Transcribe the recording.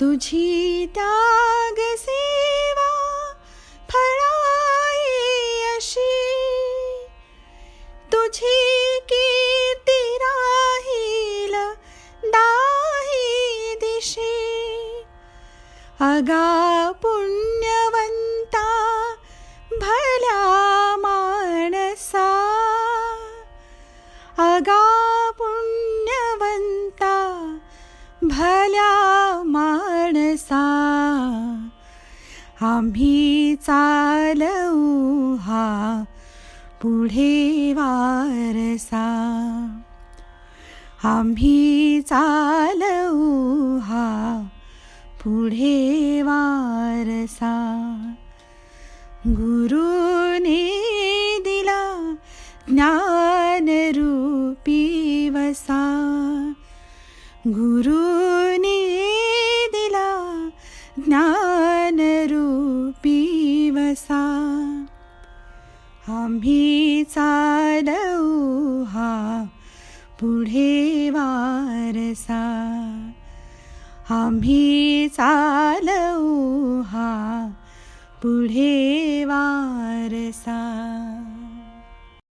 तुझी त्याग सेवा फळाई अशी। तुझी कीर्ती राहील दाही दिशी। अगा पुण्यवंता भल्या माणसा अगा पुण्यवंता भल्या आम्ही चालऊ हा पुढे वारसा. आम्ही चालऊ हा पुढे वारसा. गुरुने दिला ज्ञानरूपी वसा. गुरु ज्ञानरूपी वसा आम्ही चालऊ हा पुढे वारसा। आम्ही चालऊ हा पुढे वारसा।